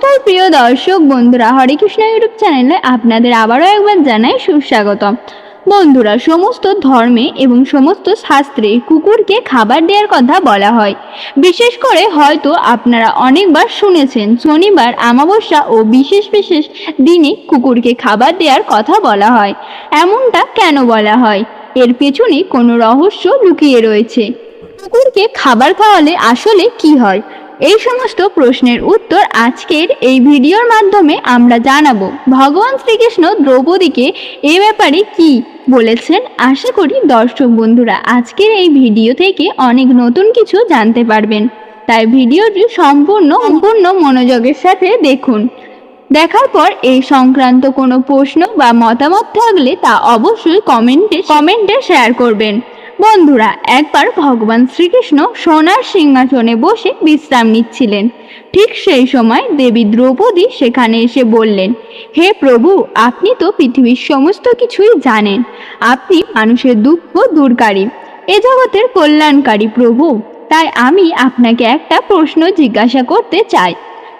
নমস্কার, প্রিয় দর্শক বন্ধুরা, হরে কৃষ্ণ ইউটিউব চ্যানেলে আপনাদের আবারও একবার জানাই সুস্বাগতম। বন্ধুরা, সমস্ত ধর্মে এবং সমস্ত শাস্ত্রে কুকুরকে খাবার দেওয়ার কথা বলা হয়। বিশেষ করে হয়তো আপনারা অনেকবার শুনেছেন, শনিবার আমাবস্যা ও বিশেষ বিশেষ দিনে কুকুরকে খাবার দেওয়ার কথা বলা হয়। এমনটা কেন বলা হয়? এর পেছনে কোনো রহস্য লুকিয়ে রয়েছে। কুকুরকে খাবার খাওয়ালে আসলে কি হয়? এই সমস্ত প্রশ্নের উত্তর আজকের এই ভিডিওর মাধ্যমে আমরা জানাব। ভগবান শ্রীকৃষ্ণ দ্রৌপদীকে এ ব্যাপারে কি বলেছেন? আশা করি দর্শক বন্ধুরা আজকের এই ভিডিও থেকে অনেক নতুন কিছু জানতে পারবেন। তাই ভিডিওটি সম্পূর্ণ সম্পূর্ণ মনোযোগের সাথে দেখুন। দেখার পর এই সংক্রান্ত কোনো প্রশ্ন বা মতামত থাকলে তা অবশ্যই কমেন্টে কমেন্টে শেয়ার করবেন। বন্ধুরা, একবার ভগবান শ্রীকৃষ্ণ সোনার সিংহাসনে বসে বিশ্রাম নিচ্ছিলেন। ঠিক সেই সময় দেবী দ্রৌপদী সেখানে এসে বললেন, হে প্রভু, আপনি তো পৃথিবীর সমস্ত কিছুই জানেন। আপনি মানুষের দুঃখ দূরকারী এ জগতের কল্যাণকারী প্রভু। তাই আমি আপনাকে একটা প্রশ্ন জিজ্ঞাসা করতে চাই।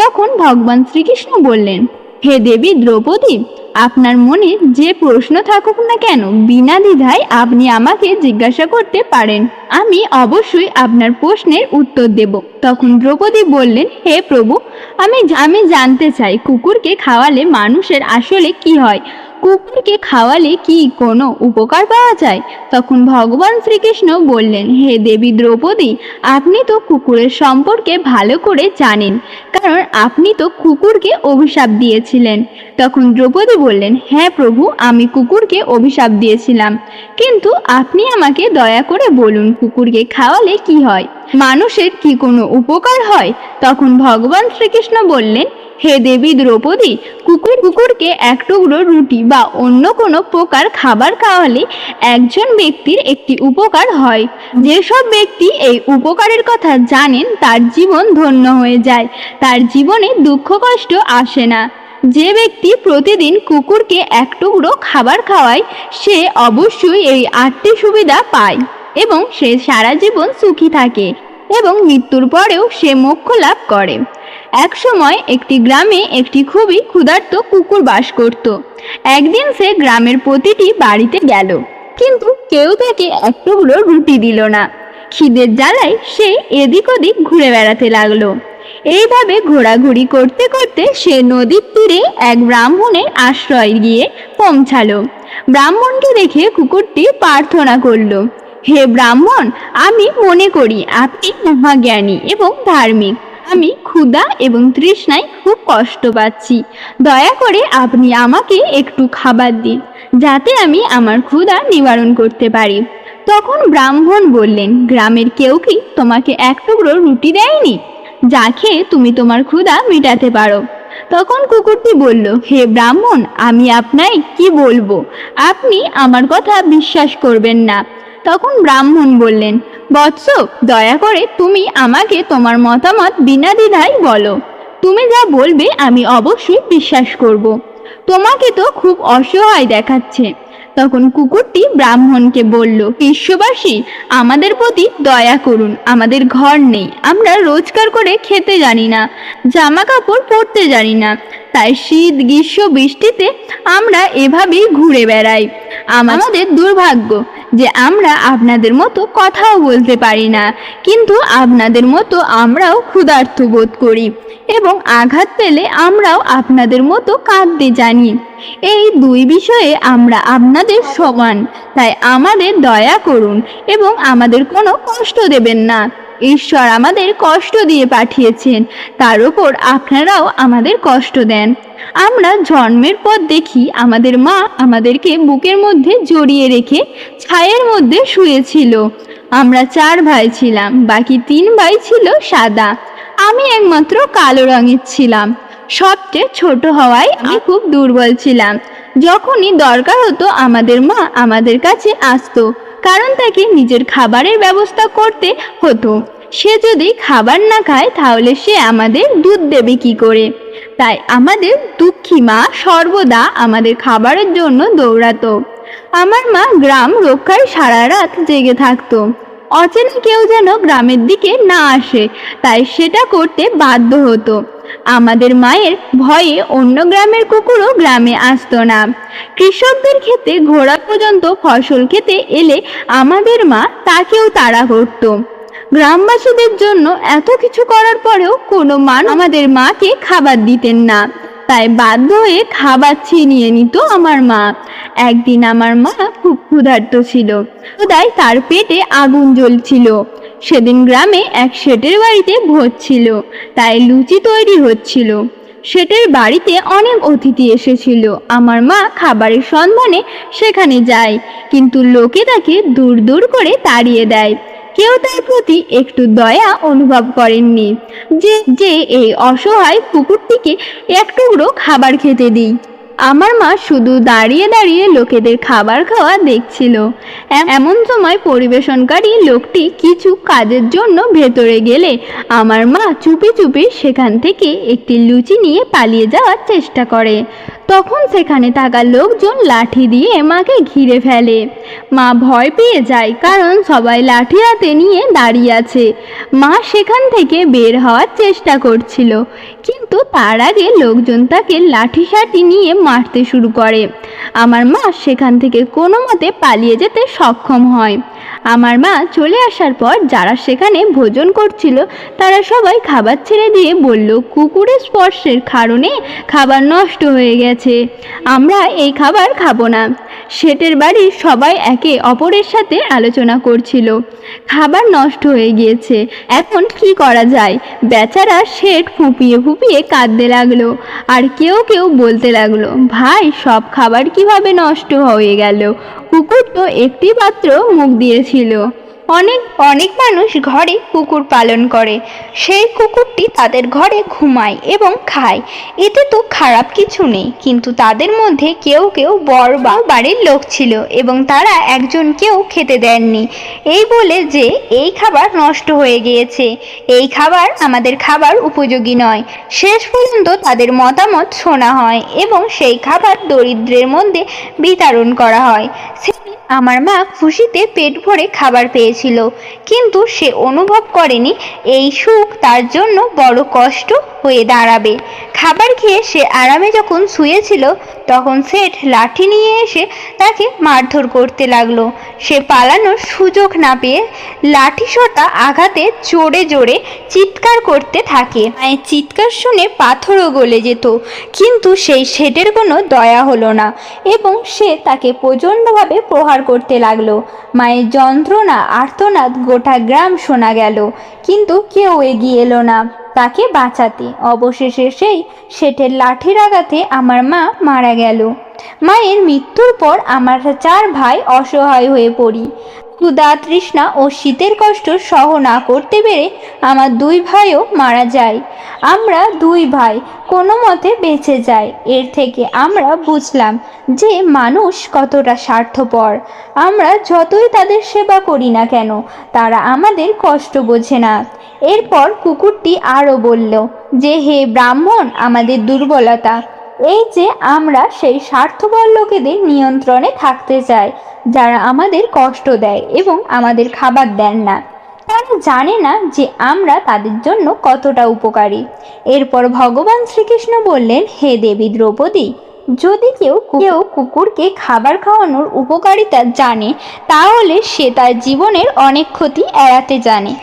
তখন ভগবান শ্রীকৃষ্ণ বললেন, হে দেবী দ্রৌপদী আপনার মনে যে প্রশ্ন থাকুক না কেন, বিনা দ্বিধায় আপনি আমাকে জিজ্ঞাসা করতে পারেন। আমি অবশ্যই আপনার প্রশ্নের উত্তর দেব। তখন দ্রৌপদী বললেন, হে প্রভু, আমি আমি জানতে চাই কুকুরকে খাওয়ালে মানুষের আসলে কি হয়? কুকুরকে খাওয়ালে কি কোনো উপকার পাওয়া যায়? তখন ভগবান শ্রীকৃষ্ণ বললেন, হে দেবী দ্রৌপদী, আপনি তো কুকুরের সম্পর্কে ভালো করে জানেন, কারণ আপনি তো কুকুরকে অভিশাপ দিয়েছিলেন। তখন দ্রৌপদী বললেন হ্যাঁ প্রভু, আমি কুকুরকে অভিশাপ দিয়েছিলাম, কিন্তু আপনি আমাকে দয়া করে বলুন কুকুরকে খাওয়ালে কি হয়? মানুষের কি কোনো উপকার হয়? তখন ভগবান শ্রীকৃষ্ণ বললেন, হে দেবী দ্রৌপদী, কুকুর কুকুরকে এক টুকরো রুটি বা অন্য কোনো প্রকার খাবার খাওয়ালে একজন ব্যক্তির একটি উপকার হয়। যেসব ব্যক্তি এই উপকারের কথা জানেন, তার জীবন ধন্য হয়ে যায়। তার জীবনে দুঃখ কষ্ট আসে না। যে ব্যক্তি প্রতিদিন কুকুরকে এক টুকরো খাবার খাওয়ায়, সে অবশ্যই এই আটটি সুবিধা পায়। এবং সে সারা জীবন সুখী থাকে এবং মৃত্যুর পরেও সে মোক্ষ লাভ করে। এক সময় একটি গ্রামে একটি খুবই ক্ষুধার্ত কুকুর বাস করত। একদিন সে গ্রামের প্রতিটি বাড়িতে গেল, কিন্তু কেউ তাকে এক টুকরো রুটি দিল না। খিদের জ্বালায় সে এদিক ওদিক ঘুরে বেড়াতে লাগল। এইভাবে ঘোরাঘুরি করতে করতে সে নদীর তীরে এক ব্রাহ্মণের আশ্রয় গিয়ে পৌঁছালো। ব্রাহ্মণকে দেখে কুকুরটি প্রার্থনা করল হে ব্রাহ্মণ, আমি মনে করি আপনি মহাজ্ঞানী এবং ধার্মিক। আমি ক্ষুধা এবং তৃষ্ণায় খুব কষ্ট পাচ্ছি। দয়া করে আপনি আমাকে একটু খাবার দিন, যাতে আমি আমার ক্ষুধা নিবারণ করতে পারি। তখন ব্রাহ্মণ বললেন, গ্রামের কেউ কি তোমাকে এক টুকরো রুটি দেয়নি? যা খেয়ে তুমি তোমার ক্ষুধা মেটাতে পারো। তখন কুকুরটি বলল, হে ব্রাহ্মণ, আমি আপনাই কি বলব? আপনি আমার কথা বিশ্বাস করবেন না। তখন ব্রাহ্মণ বললেন, বৎস, দয়া করে তুমি আমাকে তোমার মতামত বিনা দ্বিধায় বলো। তুমি যা বলবে আমি অবশ্যই বিশ্বাস করব। তোমাকে তো খুব অসহায় দেখাচ্ছে তখন কুকুরটি ব্রাহ্মণকে বলল, বিশ্ববাসী, আমাদের প্রতি দয়া করুন, আমাদের ঘর নেই। আমরা রোজগার করে খেতে জানি না জামা কাপড় পরতে জানি না। তাই শীত গ্রীষ্ম বৃষ্টিতে আমরা এভাবেই ঘুরে বেড়াই। আমাদের দুর্ভাগ্য যে আমরা আপনাদের মতো কথাও বলতে পারি না কিন্তু আপনাদের মতো আমরাও ক্ষুধার্ত বোধ করি এবং আঘাত পেলে আমরাও আপনাদের মতো কাঁদতে জানি। এই দুই বিষয়ে আমরা আপনাদের সমান তাই আমাদের দয়া করুন এবং আমাদের কোনো কষ্ট দেবেন না। ঈশ্বর আমাদের কষ্ট দিয়ে পাঠিয়েছেন। তার উপর আপনারাও আমাদের কষ্ট দেন। আমরা জন্মের পর দেখি, আমাদের মা আমাদেরকে বুকের মধ্যে জড়িয়ে রেখে ছায়ের মধ্যে শুয়েছিল। আমরা চার ভাই ছিলাম, বাকি তিন ভাই ছিল সাদা। আমি একমাত্র কালো রঙের ছিলাম। সবচেয়ে ছোট হওয়ায় আমি খুব দুর্বল ছিলাম। যখনই দরকার হতো আমাদের মা আমাদের কাছে আসতো, কারণ তাকে নিজের খাবারের ব্যবস্থা করতে হতো। সে যদি খাবার না খায়, তাহলে সে আমাদের দুধ দেবে কি করে? তাই আমাদের দুঃখী মা সর্বদা আমাদের খাবারের জন্য দৌড়াতো। আমার মা গ্রাম রক্ষায় সারা রাত জেগে থাকতো। অচেনা কেউ যেন গ্রামের দিকে না আসে, তাই সেটা করতে বাধ্য হতো। আমাদের মায়ের ভয়ে অন্য গ্রামের কুকুরও গ্রামে আসতো না। কৃষকদের ক্ষেতে ঘোড়া পর্যন্ত ফসল খেতে এলে আমাদের মা তাকেও তাড়া করতো। গ্রামবাসীদের জন্য এত কিছু করার পরেও কোনো মান আমাদের মাকে খাবার দিতেন না। তাই বাধ্য হয়ে খাবার ছিনিয়ে নিত আমার মা। একদিন আমার মা খুব ক্ষুধার্ত ছিল। তাই তার পেটে আগুন জ্বলছিল। সেদিন গ্রামে এক শেটের বাড়িতে ভোজ ছিল, তাই লুচি তৈরি হচ্ছিল। শেটের বাড়িতে অনেক অতিথি এসেছিল। আমার মা খাবারের সন্ধানে সেখানে যায়, কিন্তু লোকে তাকে দূর দূর করে তাড়িয়ে দেয়। কেউ তার প্রতি একটু দয়া অনুভব করেননি। যে যে এই অসহায় কুকুরটিকে এক টুকরো খাবার খেতে দিই। আমার মা শুধু দাঁড়িয়ে দাঁড়িয়ে লোকেদের খাবার খাওয়া দেখছিল। এমন সময় পরিবেশনকারী লোকটি কিছু কাজের জন্য ভেতরে গেলে আমার মা চুপি চুপি সেখান থেকে একটি লুচি নিয়ে পালিয়ে যাওয়ার চেষ্টা করে। তখন সেখানে থাকা লোকজন লাঠি দিয়ে মাকে ঘিরে ফেলে। মা ভয় পেয়ে যায় কারণ সবাই লাঠি হাতে নিয়ে দাঁড়িয়ে আছে। মা সেখান থেকে বের হওয়ার চেষ্টা করছিল, কিন্তু তার আগে লোকজন তাকে লাঠি সাঠি নিয়ে মারতে শুরু করে। আমার মা সেখান থেকে কোনো মতে পালিয়ে যেতে সক্ষম হয়। আমার মা চলে আসার পর যারা সেখানে ভোজন করছিল, তারা সবাই খাবার ছেড়ে দিয়ে বলল, কুকুরের স্পর্শের কারণে খাবার নষ্ট হয়ে গেছে। আমরা এই খাবার খাব না। শেটের বাড়ির সবাই একে অপরের সাথে আলোচনা করছিল। খাবার নষ্ট হয়ে গিয়েছে, এখন কি করা যায়? বেচারা শেঠ ফুপিয়ে ফুপিয়ে কাঁদতে লাগল। আর কেউ কেউ বলতে লাগল ভাই সব খাবার কীভাবে নষ্ট হয়ে গেল? কুকুর তো একটি পাত্র মুখ দিয়েছিল। অনেক অনেক মানুষ ঘরে কুকুর পালন করে। সেই কুকুরটি তাদের ঘরে ঘুমায় এবং খায়। এতে তো খারাপ কিছু নেই, কিন্তু তাদের মধ্যে কেউ কেউ বড় বা বাড়ির লোক ছিল এবং তারা একজন কেউ খেতে দেননি। এই বলে যে, এই খাবার নষ্ট হয়ে গিয়েছে। এই খাবার আমাদের খাবার উপযোগী নয়। শেষ পর্যন্ত তাদের মতামত শোনা হয় এবং সেই খাবার দরিদ্রের মধ্যে বিতরণ করা হয়। আমার মা খুশিতে পেট ভরে খাবার পেয়েছিল, কিন্তু সে অনুভব করেনি এই সুখ তার জন্য বড় কষ্ট হয়ে দাঁড়াবে। খাবার খেয়ে সে আরামে যখন শুয়েছিল, তখন সেঠ লাঠি নিয়ে এসে তাকে মারধর করতে লাগল। সে পালানোর সুযোগ না পেয়ে লাঠি সোটা আঘাতে জোরে জোরে চিৎকার করতে থাকে। মায়ের চিৎকার শুনে পাথরও গলে যেত, কিন্তু সেই শেঠের কোনো দয়া হলো না, এবং সে তাকে প্রচণ্ডভাবে প্রহার করতে লাগল। মায়ের যন্ত্রণা, আর্তনাদ গোটা গ্রাম শোনা গেল। কিন্তু কেউ এগিয়ে এলো না তাকে বাঁচাতে। অবশেষে সেই শেঠের লাঠির আঘাতে আমার মা মারা গেল। মায়ের মৃত্যুর পর আমার চার ভাই অসহায় হয়ে পড়ি। ক্ষুধা, তৃষ্ণা ও শীতের কষ্ট সহ না করতে পেরে আমার দুই ভাইও মারা যায়। আমরা দুই ভাই, কোনো মতে বেঁচে যাই। এর থেকে আমরা বুঝলাম যে মানুষ কতটা স্বার্থপর। আমরা যতই তাদের সেবা করি না কেন, তারা আমাদের কষ্ট বোঝে না। এরপর কুকুরটি আরও বলল, যে হে ব্রাহ্মণ, আমাদের দুর্বলতা এই যে আমরা সেই স্বার্থপর লোকেদের নিয়ন্ত্রণে থাকতে চাই, যারা আমাদের কষ্ট দেয় এবং আমাদের খাবার দেন না। তারা জানে না যে আমরা তাদের জন্য কতটা উপকারী। এরপর ভগবান শ্রীকৃষ্ণ বললেন, হে দেবী দ্রৌপদী, যদি কেউ কেউ কুকুরকে খাবার খাওয়ানোর উপকারিতা জানে, তাহলে সে তার জীবনের অনেক ক্ষতি এড়াতে জানে।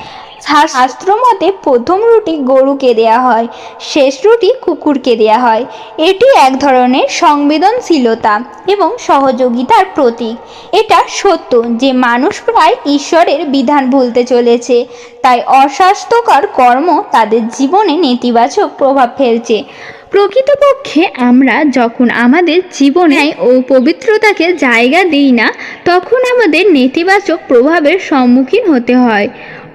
শাস্ত্র মতে প্রথম রুটি গরুকে দেয়া হয়, শেষ রুটি কুকুরকে দেয়া হয়। এটি এক ধরনের সংবেদনশীলতা এবং সহযোগিতার প্রতীক। এটা সত্য যে মানুষ প্রায় ঈশ্বরের বিধান ভুলতে চলেছে, তাই অস্বাস্থ্যকর কর্ম তাদের জীবনে নেতিবাচক প্রভাব ফেলছে। প্রকৃতপক্ষে আমরা যখন আমাদের জীবনে ও পবিত্রতাকে জায়গা দিই না, তখন আমাদের নেতিবাচক প্রভাবের সম্মুখীন হতে হয়।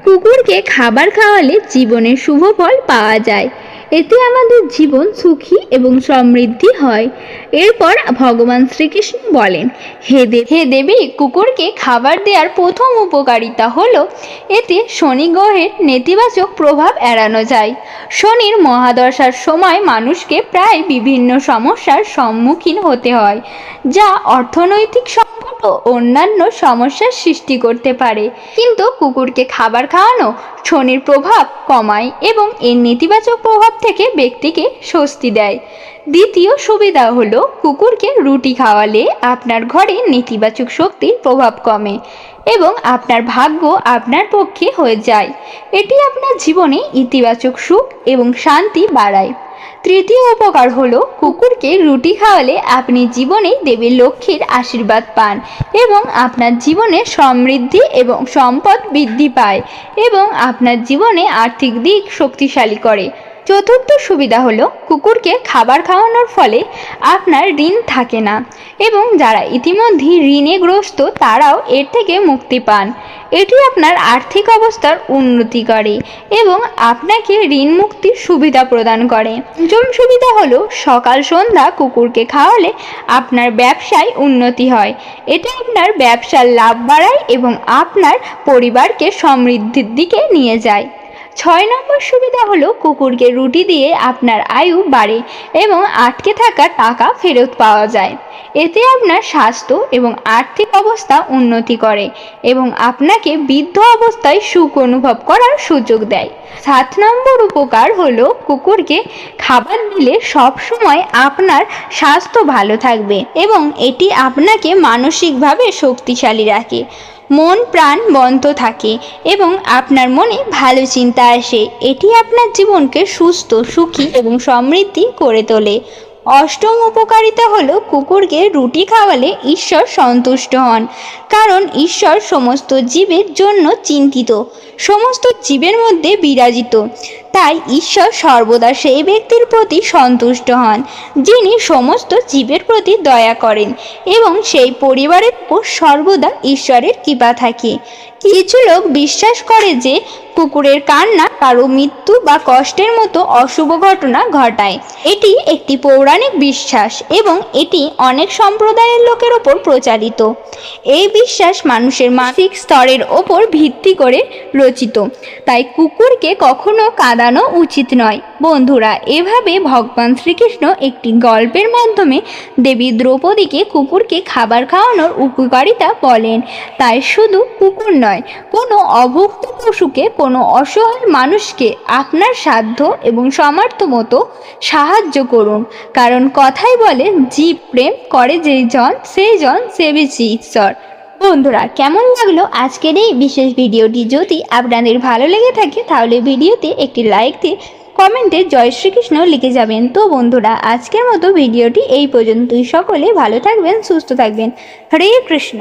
কুকুরকে খাবার খাওয়ালে জীবনের শুভ ফল পাওয়া যায়। এতে আমাদের জীবন সুখী এবং সমৃদ্ধি হয়। এরপর ভগবান শ্রীকৃষ্ণ বলেন, হে দেব হে দেবী, কুকুরকে খাবার দেওয়ার প্রথম উপকারিতা হলো, এতে শনি গ্রহের নেতিবাচক প্রভাব এড়ানো যায়। শনির মহাদশার সময় মানুষকে প্রায় বিভিন্ন সমস্যার সম্মুখীন হতে হয়, যা অর্থনৈতিক সংকট ও অন্যান্য সমস্যার সৃষ্টি করতে পারে। কিন্তু কুকুরকে খাবার খাওয়ানো শনির প্রভাব কমায় এবং এর নেতিবাচক প্রভাব থেকে ব্যক্তিকে স্বস্তি দেয়। দ্বিতীয় সুবিধা হলো কুকুরকে রুটি খাওয়ালে আপনার ঘরে নেতিবাচক শক্তির প্রভাব কমে এবং আপনার ভাগ্য আপনার পক্ষে হয়ে যায়। এটি আপনার জীবনে ইতিবাচক সুখ এবং শান্তি বাড়ায়। তৃতীয় উপকার হলো কুকুরকে রুটি খাওয়ালে আপনি জীবনে দেবী লক্ষ্মীর আশীর্বাদ পান এবং আপনার জীবনে সমৃদ্ধি এবং সম্পদ বৃদ্ধি পায় এবং আপনার জীবনে আর্থিক দিক শক্তিশালী করে। চতুর্থ সুবিধা হলো কুকুরকে খাবার খাওয়ানোর ফলে আপনার ঋণ থাকে না। এবং যারা ইতিমধ্যে ঋণে গ্রস্ত, তারাও এর থেকে মুক্তি পান। এটি আপনার আর্থিক অবস্থার উন্নতি করে এবং আপনাকে ঋণ মুক্তির সুবিধা প্রদান করে। পঞ্চম সুবিধা হলো সকাল সন্ধ্যা কুকুরকে খাওয়ালে আপনার ব্যবসায় উন্নতি হয়। এটা আপনার ব্যবসার লাভ বাড়ায় এবং আপনার পরিবারকে সমৃদ্ধির দিকে নিয়ে যায়। ছয় নম্বর সুবিধা হলো কুকুরকে রুটি দিয়ে আপনার আয়ু বাড়ে এবং আটকে থাকা টাকা ফেরত পাওয়া যায়। এতে আপনার স্বাস্থ্য এবং আর্থিক অবস্থা উন্নতি করে এবং আপনাকে বৃদ্ধ অবস্থায় সুখ অনুভব করার সুযোগ দেয়। সাত নম্বর উপকার হলো কুকুরকে খাবার দিলে সব সময় আপনার স্বাস্থ্য ভালো থাকবে এবং এটি আপনাকে মানসিকভাবে শক্তিশালী রাখে। মন প্রাণ বন্ধ থাকে এবং আপনার মনে ভালো চিন্তা আসে। এটি আপনার জীবনকে সুস্থ, সুখী এবং সমৃদ্ধি করে তোলে। অষ্টম উপকারিতা হলো কুকুরকে রুটি খাওয়ালে ঈশ্বর সন্তুষ্ট হন, কারণ ঈশ্বর সমস্ত জীবের জন্য চিন্তিত। সমস্ত জীবের মধ্যে বিরাজিত। তাই ঈশ্বর সর্বদা সেই ব্যক্তির প্রতি সন্তুষ্ট হন, যিনি সমস্ত জীবের প্রতি দয়া করেন এবং সেই পরিবারের উপর সর্বদা ঈশ্বরের কৃপা থাকে। কিছু লোক বিশ্বাস করে যে কুকুরের কান্না কারও মৃত্যু বা কষ্টের মতো অশুভ ঘটনা ঘটায়। এটি একটি পৌরাণিক বিশ্বাস এবং এটি অনেক সম্প্রদায়ের লোকের ওপর প্রচারিত। এই বিশ্বাস মানুষের মানসিক স্তরের ওপর ভিত্তি করে রচিত। তাই কুকুরকে কখনো কাঁদানো উচিত নয়। বন্ধুরা, এভাবে ভগবান শ্রীকৃষ্ণ একটি গল্পের মাধ্যমে দেবী দ্রৌপদীকে কুকুরকে খাবার খাওয়ানোর উপকারিতা বলেন। তাই শুধু কুকুর নয়, কোনো অভুক্ত পশুকে, কোনো অসহায় মানুষকে আপনার সাধ্য এবং সামর্থ্য মতো সাহায্য করুন। কারণ কথাই বলে, জীব প্রেম করে যেই জন, সেই জন সেবেছি ঈশ্বর। বন্ধুরা, কেমন লাগল আজকের এই বিশেষ ভিডিওটি? যদি আপনাদের ভালো লেগে থাকে, তাহলে ভিডিওতে একটি লাইক দিয়ে কমেন্টে জয় শ্রীকৃষ্ণ লিখে যাবেন। তো বন্ধুরা, আজকের মতো ভিডিওটি এই পর্যন্তই। সকলে ভালো থাকবেন, সুস্থ থাকবেন। হরে কৃষ্ণ।